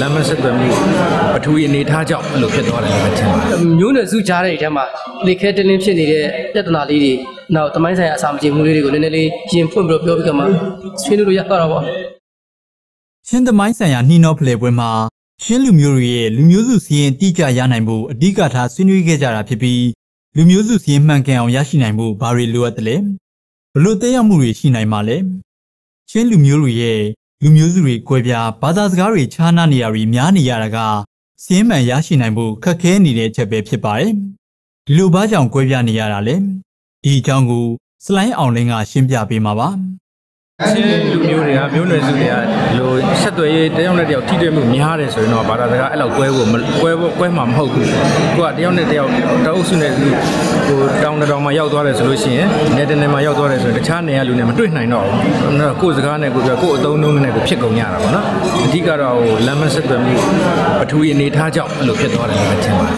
လမ်းမဆက်သွယ်မှုပထဝီအနေအထားကြောင့်အဲ့လိုဖြစ်သွားတယ်လို့ပဲထင်ပါတယ်မျိုးနွယ်စုကြားတဲ့ထဲမှာလေခဲတင်းတင်းဖြစ်နေတဲ့ပြဿနာလေးတွေနောက်တမိုင်းဆိုင်ရာအစာမကြေမှုလေးတွေကိုနည်းနည်းလေးရင်ဖွင့်ပြီးတော့ပြောပြီးကမှဆွေးနွေးလို့ရတော့ပါချင်းသမိုင်းဆိုင်ရာနှီးနှောဖလှယ်ပွဲမှာချင်းလူမျိုးတွေရဲ့လူမျိုးစုစည်းရင်တိကျရနိုင်ဖို့အဓိကထားဆွေးနွေးခဲ့ကြတာဖြစ်ပြီးလူမျိုးစုစည်းရင်မှန်ကန်အောင်ရရှိနိုင်ဖို့ဘာတွေလိုအပ်တယ်လဲဘလို့တက်ရောက်မှုတွေရှိနိုင်မှာလဲချင်းလူမျိုးတွေရဲ့ လူမျိုးစုတွေကွဲပြားဘာသာစကားတွေခြားနားနေရပြီးများနေရတာကစည်းမှန်ရရှိနိုင်ဖို့ခက်ခဲနေတဲ့အချက်ပဲဖြစ်ပါတယ်ဒီလိုဘာကြောင့်ကွဲပြားနေရတာလဲဒီအကြောင်းကိုစလိုင်းအောင်လင်းကရှင်းပြပေးမှာပါ ချင်းလူမျိုးတွေကမျိုးနွယ်စုတွေကလိုဆက်သွယ်ရေးတယောက်နဲ့တယောက်ထိတွေ့မှုများတယ်ဆိုရင်တော့ဘာသာစကားအဲ့လောက်ကွဲဖို့မကွဲဖို့ကွဲမှာမဟုတ်ဘူး။ကိုကတယောက်နဲ့တယောက်တအုပ်စုနဲ့ဟိုတောင်တစ်တောင်မှာရောက်သွားတယ်ဆိုလို့ရှိရင်နေတနေမှာရောက်သွားတယ်ဆိုရင်တခြားနေရာလူနဲ့မတွေ့နိုင်တော့ဘူး။အဲ့တော့ကိုယ်စကားနဲ့ကိုယ်ပြောကိုယ်အသုံးနှုန်းနဲ့ကိုဖြစ်ကုန်ကြတာပေါ့နော်။အဓိကတော့ဟိုလမ်းမဆက်သွယ်မှုပထဝီအနေအထားကြောင့်အဲ့လိုဖြစ်သွားတယ်လို့ပဲထင်ပါတယ်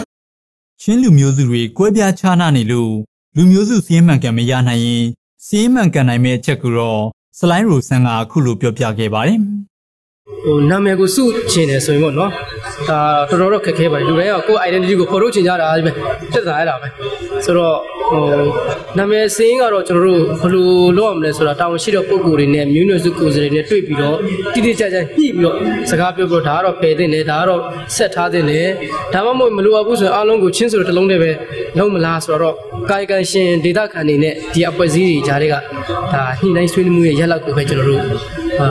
ချင်းလူမျိုးစုတွေကွဲပြားခြားနားနေလို့လူမျိုးစုစည်းမှန်ကန်မရနိုင်ရင်စည်းမှန်ကန်နိုင်မယ့်အချက်ကိုတော့ စလိုင်းရိုဆန်ကအခုလိုပြောပြခဲ့ပါတယ်ဟိုနာမည်ကိုစုချင်တယ်ဆိုရင်ပေါ့နော် ဒါတော်တော်တော့ခက်ခဲပါတယ်လူတိုင်းကကိုယ့် identity ကိုဖော်ထုတ်ချင်ကြတာပဲတက်တာအဲ့ဒါပဲဆိုတော့ဟိုနာမည်စင်းကတော့ကျွန်တော်တို့ဘယ်လိုလုပ်ရမလဲဆိုတာတာဝန်ရှိတဲ့ပုံကိုယ်တွေနဲ့မျိုးနွယ်စုကိုယ်စားတွေနဲ့တွေ့ပြီးတော့တိတိကျကျညှိပြီးတော့စကားပြောပြီးတော့ဒါကတော့ပယ်တင်တယ်ဒါကတော့ဆက်ထားတင်တယ်ဒါမှမဟုတ်မလိုအပ်ဘူးဆိုရင်အားလုံးကိုချင်းဆိုတဲ့တစ်လုံးတည်းပဲလုံးမလားဆိုတော့ကာယကံရှင်ဒေတာခံနေနဲ့ဒီအဖွဲ့အစည်းတွေကြားတွေကဒါညှိနှိုင်းဆွေးနွေးမှုရဲ့ရက်လောက်ကိုပဲကျွန်တော်တို့အာ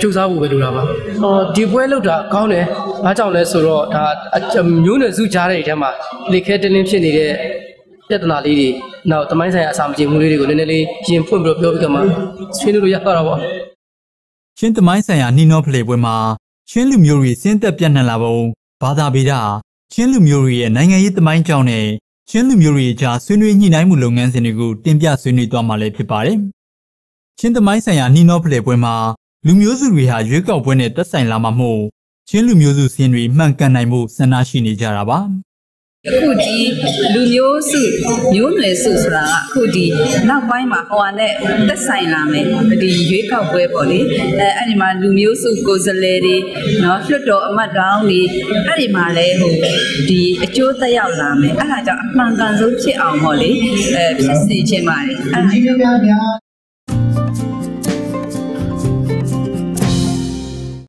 ကြိုးစားဖို့ပဲလိုတာပါ။အော်ဒီပွဲလောက်တာကောင်းတယ်။အားကြောင့်လဲဆိုတော့ဒါအမျိုးနွယ်စုကြားတဲ့ထဲမှာလေခဲတင်းတင်းဖြစ်နေတဲ့ပြဿနာလေးတွေနောက်တမိုင်းဆိုင်ရာအစာမကြေမှုလေးတွေကိုနည်းနည်းလေးရင်ဖွင့်ပြီးတော့ပြောပြီးကမှဆွေးနွေးလို့ရတော့ပါချင်းသမိုင်းဆိုင်ရာနှီးနှောဖလှယ်ပွဲမှာချင်းလူမျိုးတွေစင်းသက်ပြန့်နှံ့လာပုံဘာသာဗေဒချင်းလူမျိုးတွေရဲ့နိုင်ငံရေးသမိုင်းကြောင်းနဲ့ချင်းလူမျိုးတွေကြားဆွေးနွေးညှိနှိုင်းမှုလုပ်ငန်းစဉ်တွေကိုတင်ပြဆွေးနွေးသွားမှာလည်းဖြစ်ပါတယ်ချင်းသမိုင်းဆိုင်ရာနှီးနှောဖလှယ်ပွဲမှာလူမျိုးစုတွေဟာရွေးကောက်ပွဲနဲ့သက်ဆိုင်လာမှာမို့ ချင်းလူမျိုးစုစင်းတွေမှန်ကန်နိုင်မှုဆန္ဒရှိနေကြတာပါအခုဒီလူမျိုးစုမျိုးနွယ်စုဆိုတာကအခုဒီနောက်ပိုင်းမှာဟိုဟာနဲ့သက်ဆိုင်လာမယ်ဒီရွေးကောက်ပွဲပေါ့လေအဲအဲ့ဒီမှာလူမျိုးစုကိုယ်စားလှယ်တွေနော်လွှတ်တော်အမတ်တောင်းတွေအဲ့ဒီမှာလဲဟိုဒီအကျိုးသက်ရောက်လာမယ်အဲ့ဒါကြောင့်အမှန်ကန်ဆုံးဖြစ်အောင်ပေါ့လေအဲဖြစ်စီခြင်းပါတယ်အဲ့ဒါ